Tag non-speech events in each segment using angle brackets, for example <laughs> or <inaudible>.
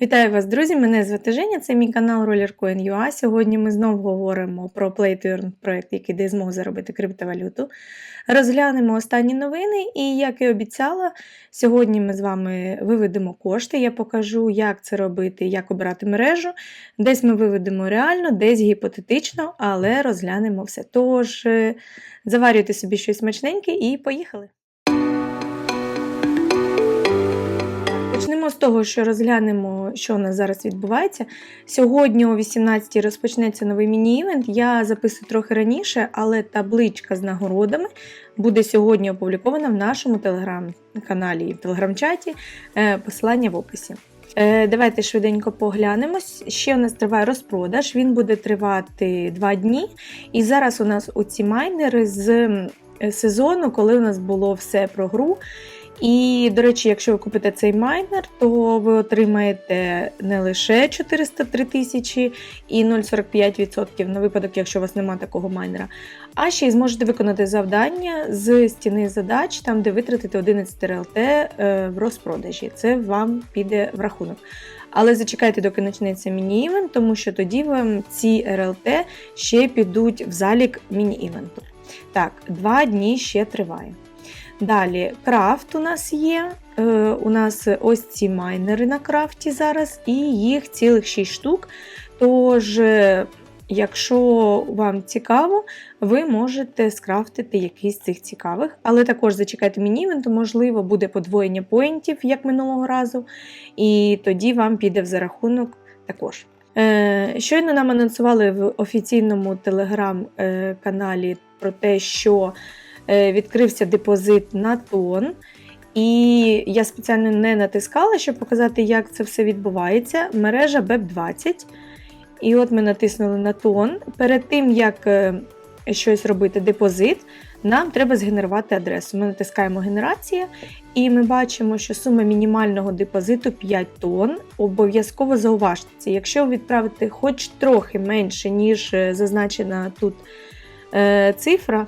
Вітаю вас, друзі! Мене звати Женя, це мій канал RollerCoin.ua. Сьогодні ми знову говоримо про Play to Earn проект, який дає змогу заробити криптовалюту. Розглянемо останні новини, і, як і обіцяла, сьогодні ми з вами виведемо кошти. Я покажу, як це робити, як обирати мережу. Десь ми виведемо реально, десь гіпотетично, але розглянемо все. Тож, е, заварюйте собі щось смачненьке і поїхали! Почнемо з того, що розглянемо, що у нас зараз відбувається. Сьогодні о 18-й розпочнеться новий міні-івент. Я записую трохи раніше, але табличка з нагородами буде сьогодні опублікована в нашому телеграм-каналі і в телеграм-чаті. Е, Посилання в описі. Е, Давайте швиденько поглянемось. Ще у нас триває розпродаж, він буде тривати 2 дні. І зараз у нас оці майнери з сезону, коли у нас було все про гру. І, до речі, якщо ви купите цей майнер, то ви отримаєте не лише 403 тисячі і 0,45% на випадок, якщо у вас немає такого майнера, а ще й зможете виконати завдання з стіни задач, там, де витратите 11 РЛТ е, в розпродажі. Це вам піде в рахунок. Але зачекайте, доки почнеться міні-івент, тому що тоді вам ці РЛТ ще підуть в залік міні-івенту. Так, два дні ще триває. Далі крафт у нас є. Е, у нас ось ці майнери на крафті зараз, і їх цілих 6 штук. Тож, е, якщо вам цікаво, ви можете скрафтити якийсь з цих цікавих. Але також зачекайте міні-івенту, можливо, буде подвоєння поінтів, як минулого разу, і тоді вам піде в зарахунок також. Е, Щойно нам анонсували в офіційному телеграм-каналі про те, що відкрився депозит на тон. І я спеціально не натискала, щоб показати, як це все відбувається. Мережа BEP20. І от ми натиснули на тон. Перед тим, як е, щось робити депозит, нам треба згенерувати адресу. Ми натискаємо генерація, і ми бачимо, що сума мінімального депозиту 5 тонн. Обов'язково зауважте це. Якщо ви відправите хоч трохи менше, ніж е, зазначена тут е, цифра, е,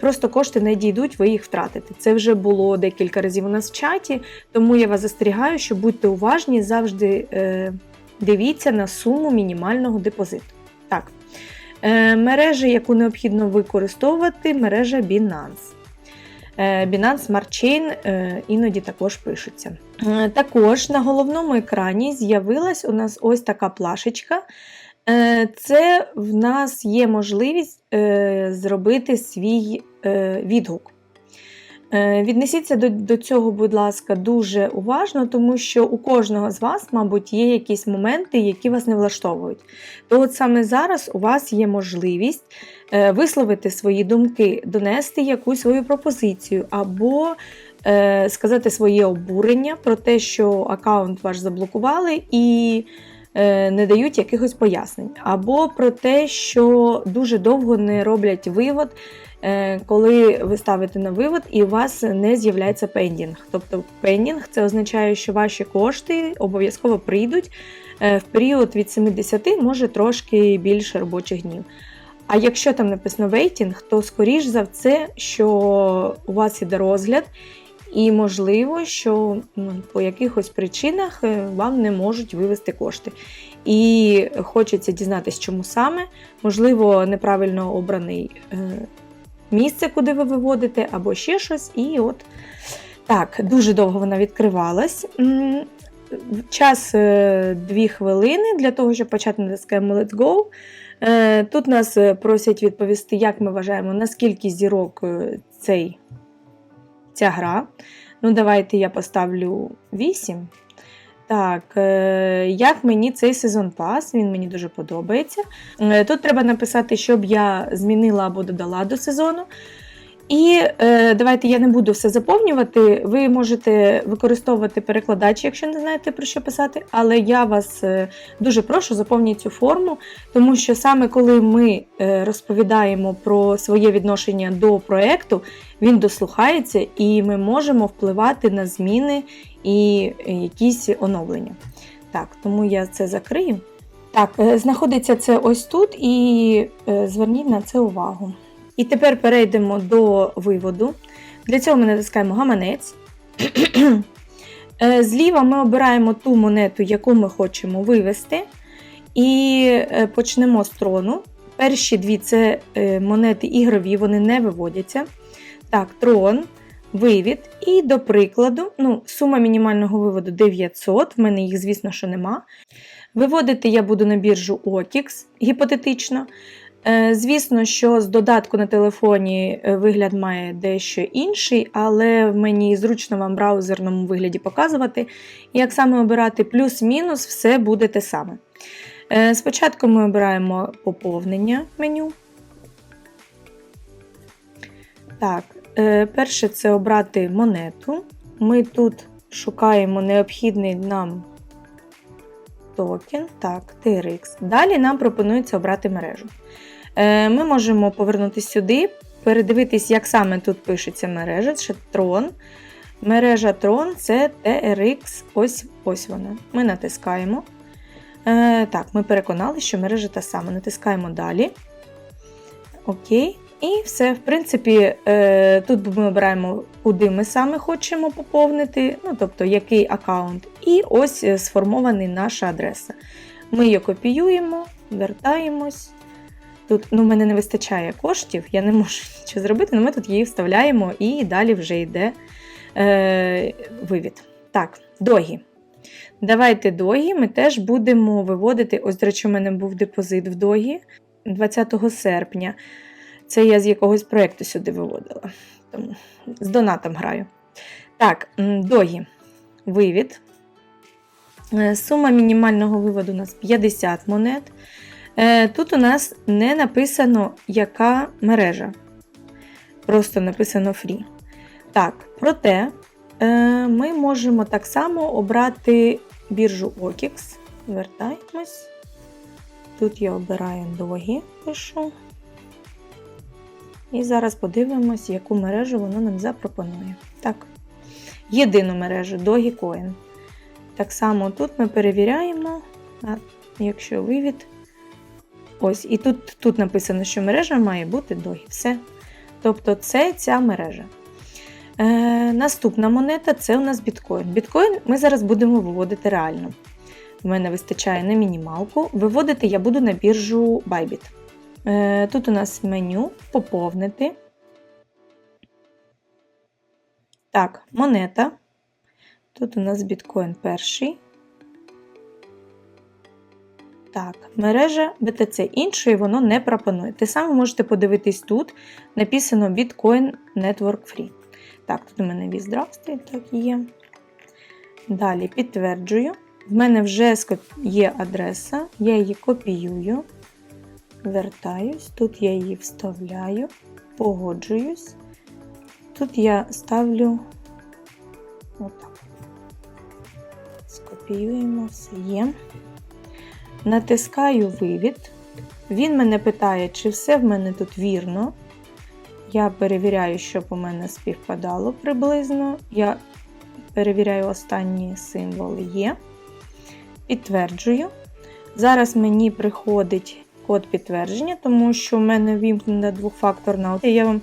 просто кошти не дійдуть, ви їх втратите. Це вже було декілька разів у нас в чаті, тому я вас застерігаю, що будьте уважні, завжди е, дивіться на суму мінімального депозиту. Так. Е, Мережа, яку необхідно використовувати, мережа Binance. Е, Binance Smart Chain е, іноді також пишуться. Е, Також на головному екрані з'явилась у нас ось така плашечка. Е, Це в нас є можливість е, зробити свій е, відгук. Віднесіться до, цього, будь ласка, дуже уважно, тому що у кожного з вас, мабуть, є якісь моменти, які вас не влаштовують. То от саме зараз у вас є можливість висловити свої думки, донести якусь свою пропозицію або сказати своє обурення про те, що аккаунт ваш заблокували і не дають якихось пояснень, або про те, що дуже довго не роблять вивод е, коли ви ставите на вивод і у вас не з'являється пендінг. Тобто пендінг це означає, що ваші кошти обов'язково прийдуть е, в період від 70, може трошки більше робочих днів. А якщо там написано вейтінг, то скоріш за все, що у вас іде розгляд, і можливо, що ну, по якихось причинах е, вам не можуть вивести кошти. І хочеться дізнатися, чому саме, можливо, неправильно обраний е, місце, куди ви виводите, або ще щось. І от так, дуже довго вона відкривалась. Час 2 хвилини для того, щоб почати натискаємо Let's Go. Е, Тут нас е, просять відповісти, як ми вважаємо, наскільки зірок е, цей, ця гра. Ну, давайте я поставлю 8. Так, е, як мені цей сезон пас, він мені дуже подобається. Е, Тут треба написати, щоб я змінила або додала до сезону. І е, давайте я не буду все заповнювати. Ви можете використовувати перекладач, якщо не знаєте про що писати, але я вас е, дуже прошу заповніть цю форму, тому що саме коли ми е, розповідаємо про своє відношення до проекту, він дослухається і ми можемо впливати на зміни і якісь оновлення. Так, тому я це закрию. Так, е, знаходиться це ось тут, і е, зверніть на це увагу. І тепер перейдемо до виводу. Для цього ми натискаємо гаманець. <clears throat> Е, Зліва ми обираємо ту монету, яку ми хочемо вивести. І е, почнемо з трону. Перші дві це е, монети ігрові, вони не виводяться. Так, трон, вивід. І до прикладу, ну, сума мінімального виводу 900, в мене їх, звісно, що нема. Виводити я буду на біржу OKX, гіпотетично. Е, Звісно, що з додатку на телефоні е, вигляд має дещо інший, але мені зручно вам в браузерному вигляді показувати. Як саме обирати плюс-мінус, все буде те саме. Е, Спочатку ми обираємо поповнення меню. Так, перше це обрати монету. Ми тут шукаємо необхідний нам токен. Так, TRX. Далі нам пропонується обрати мережу. Е, Ми можемо повернутися сюди, передивитись, як саме тут пишеться мережа. Це Tron. Мережа Tron це TRX. Ось ось вона. Ми натискаємо. Е, Так, ми переконали, що мережа та сама. Натискаємо далі. Окей. І все, в принципі, е, тут ми обираємо, куди ми саме хочемо поповнити, ну, тобто який аккаунт. І ось сформований наша адреса. Ми її копіюємо, вертаємось. Тут ну, в мене не вистачає коштів, я не можу <laughs> нічого зробити, але ми тут її вставляємо і далі вже йде е, вивід. Так, догі. Давайте догі ми теж будемо виводити. Ось, до речі, у мене був депозит в догі 20 серпня. Це я з якогось проєкту сюди виводила. Тому з донатом граю. Так, догі. Вивід. Е, Сума мінімального виводу у нас 50 монет. Е, Тут у нас не написано, яка мережа. Просто написано free. Так, проте е, ми можемо так само обрати біржу OKX. Вертаємось. Тут я обираю догі, пишу. І зараз подивимось, яку мережу воно нам запропонує. Так, єдину мережу Dogecoin. Так само тут ми перевіряємо, якщо вивід. Ось, і тут тут написано, що мережа має бути Doge. Все. Тобто це ця мережа. Е, Наступна монета це у нас біткоін. Біткоін ми зараз будемо виводити реально. В мене вистачає на мінімалку. Виводити я буду на біржу Bybit. Е, Тут у нас меню поповнити. Так, монета. Тут у нас біткоін перший. Так, мережа BTC іншої воно не пропонує. Те саме можете подивитись тут. Написано Bitcoin Network Free. Так, тут у мене віздрав стоїть, так є. Далі підтверджую. В мене вже є адреса, я її копіюю, вертаюсь, тут я її вставляю, погоджуюсь. Тут я ставлю отак. Скопіюємо, все є. Натискаю вивід. Він мене питає, чи все в мене тут вірно. Я перевіряю, щоб у мене співпадало приблизно. Я перевіряю останні символи є. Підтверджую. Зараз мені приходить код підтвердження, тому що в мене вімкнена двохфакторна. Я вам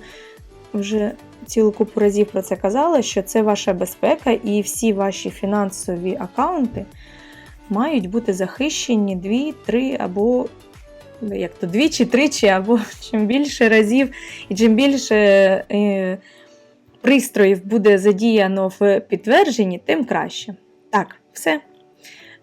вже цілу купу разів про це казала, що це ваша безпека і всі ваші фінансові аккаунти мають бути захищені 2, 3 або як то двічі, тричі, або <laughs> чим більше разів і чим більше е, пристроїв буде задіяно в підтвердженні, тим краще. Так, все.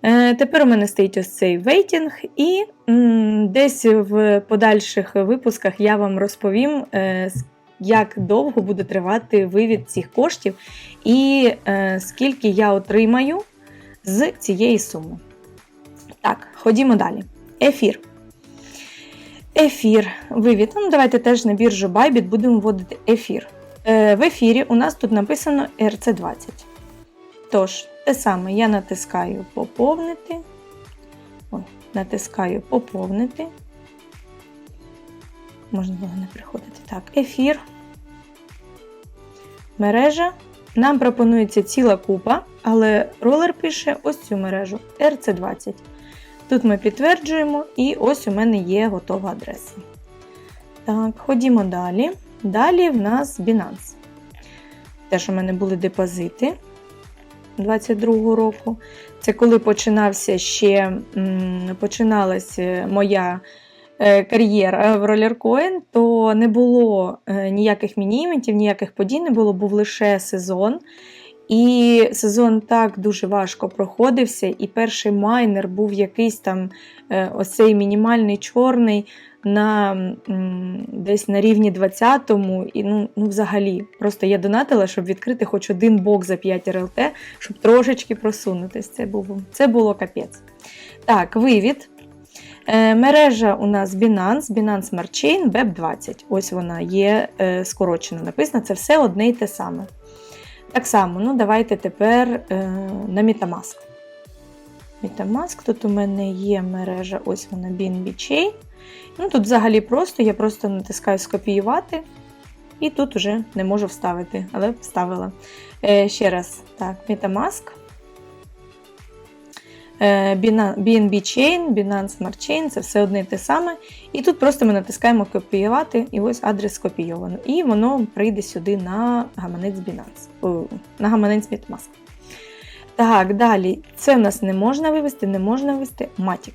Е, Тепер у мене стоїть ось цей вейтінг, і м, десь в подальших випусках я вам розповім, е, як довго буде тривати вивід цих коштів і е, скільки я отримаю з цієї суми. Так, ходімо далі. Ефір. Ефір. Вивід. Ну, Давайте теж на біржу Bybit будемо вводити ефір. Е, В ефірі у нас тут написано RC20. Тож, те саме я натискаю поповнити. Ой, натискаю поповнити. Можна було не приходити. Так, ефір. Мережа. Нам пропонується ціла купа, але ролер пише ось цю мережу RC20. Тут ми підтверджуємо, і ось у мене є готова адреса. Так, ходімо далі. Далі в нас Binance. Теж у мене були депозити. 22 року. Це коли починався ще м, починалась е, моя е, кар'єра в ролеркоін, то не було е, ніяких міні-івентів, ніяких подій не було, був лише сезон. І сезон так дуже важко проходився, і перший майнер був якийсь там е, ось цей мінімальний чорний на десь на рівні 20-му. І ну, ну, взагалі, просто я донатила, щоб відкрити хоч один бок за 5 РЛТ, щоб трошечки просунутись. Це було, це було капець. Так, вивід. Е, мережа у нас Binance, Binance Smart Chain, BEP20. Ось вона є е, скорочено написано. Це все одне й те саме. Так само, ну давайте тепер е, на Metamask. Metamask, тут у мене є мережа, ось вона BNB Chain. Ну, Тут взагалі просто, я просто натискаю скопіювати, і тут вже не можу вставити, але вставила. Е, ще раз, так, Metamask. Е, BNB Chain, Binance Smart Chain це все одне і те саме. І тут просто ми натискаємо копіювати, і ось адрес скопійовано. І воно прийде сюди на гаманець Binance, на гаманець Metamask. Так, далі. Це в нас не можна вивести, не можна вивести Matic.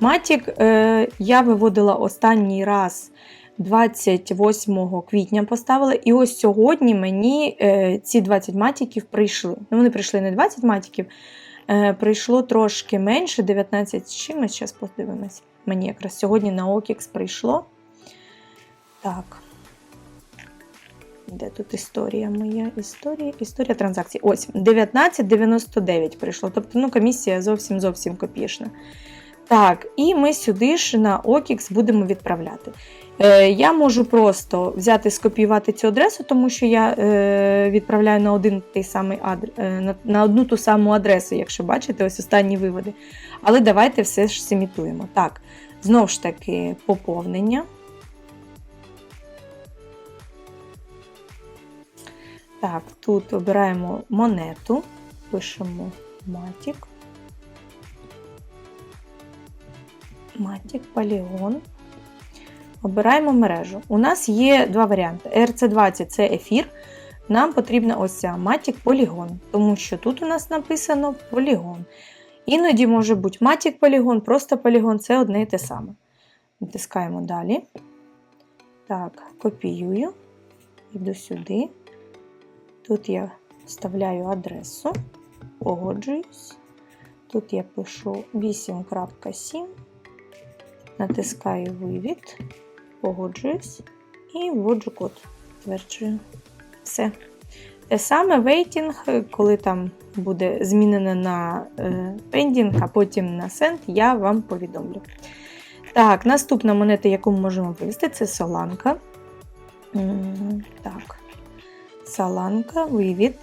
Matic е, я виводила останній раз 28 квітня поставила, і ось сьогодні мені е, ці 20 матіків прийшли. Ну, вони прийшли не 20 матіків, е, прийшло трошки менше, 19 з чимось, зараз подивимось. Мені якраз сьогодні на OKX прийшло. Так. Де тут історія моя? Історія, історія транзакцій. Ось, 19,99 прийшло. Тобто, ну, комісія зовсім зовсім копішна. Так, і ми сюди ж на OKX будемо відправляти. Е, я можу просто взяти, скопіювати цю адресу, тому що я е, відправляю на один той самий адрес, на, одну ту саму адресу, якщо бачите, ось останні виводи. Але давайте все ж симітуємо. Так, знову ж таки, поповнення. Так, тут обираємо монету, пишемо Matic. Matic Polygon. Обираємо мережу. У нас є два варіанти. RC20 це ефір. Нам потрібна ось ця Matic Polygon, тому що тут у нас написано полігон. Іноді може бути Matic Polygon, просто полігон це одне і те саме. Натискаємо далі. Так, копіюю, йду сюди. Тут я вставляю адресу, погоджуюсь. Тут я пишу 8.7, натискаю вивід, погоджуюсь і вводжу код. Тверджую. Все. Те саме вейтінг, коли там буде змінено на е, пендінг, а потім на сенд, я вам повідомлю. Так, наступна монета, яку ми можемо вивести, це соланка. Так. Соланка, вивід.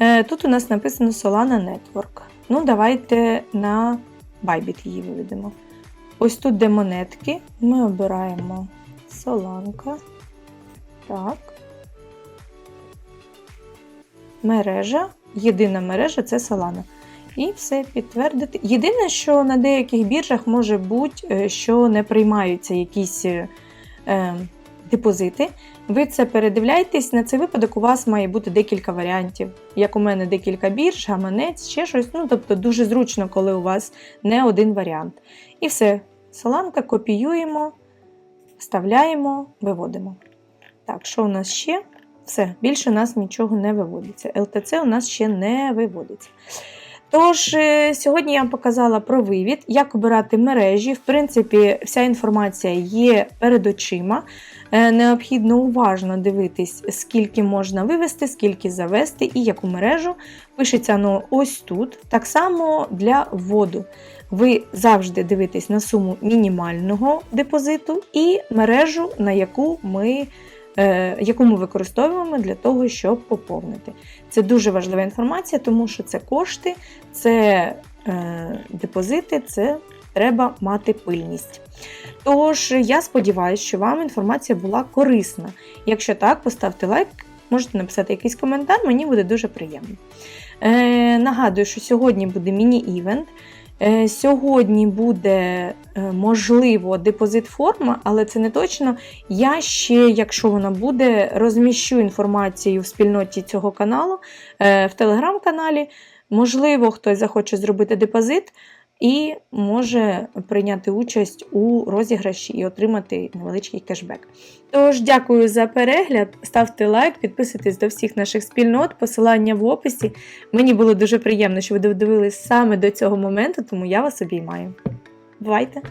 Е, Тут у нас написано Solana Network. Ну, давайте на Bybit її виведемо. Ось тут, де монетки, ми обираємо Соланка. Так. Мережа. Єдина мережа це Solana. І все підтвердити. Єдине, що на деяких біржах може бути, е, що не приймаються якісь е, е, депозити. Ви це передивляєтесь, на цей випадок у вас має бути декілька варіантів. Як у мене декілька бірж, гаманець, ще щось. Ну, тобто дуже зручно, коли у вас не один варіант. І все. Соланка копіюємо, вставляємо, виводимо. Так, що у нас ще? Все, більше у нас нічого не виводиться. ЛТЦ у нас ще не виводиться. Тож, е, сьогодні я вам показала про вивід, як обирати мережі. В принципі, вся інформація є перед очима. Е, Необхідно уважно дивитись, скільки можна вивести, скільки завести і яку мережу. Пишеться воно ось тут. Так само для вводу. Ви завжди дивитесь на суму мінімального депозиту і мережу, на яку ми е, яку ми використовуємо для того, щоб поповнити. Це дуже важлива інформація, тому що це кошти, це е, депозити, це треба мати пильність. Тож, я сподіваюся, що вам інформація була корисна. Якщо так, поставте лайк, можете написати якийсь коментар, мені буде дуже приємно. Е, нагадую, що сьогодні буде міні-івент. Е, Сьогодні буде е, можливо депозит форма, але це не точно. Я ще, якщо вона буде, розміщу інформацію в спільноті цього каналу, е, в телеграм-каналі. Можливо, хтось захоче зробити депозит і може прийняти участь у розіграші і отримати невеличкий кешбек. Тож, дякую за перегляд. Ставте лайк, підписуйтесь до всіх наших спільнот, посилання в описі. Мені було дуже приємно, що ви додивились саме до цього моменту, тому я вас обіймаю. Бувайте!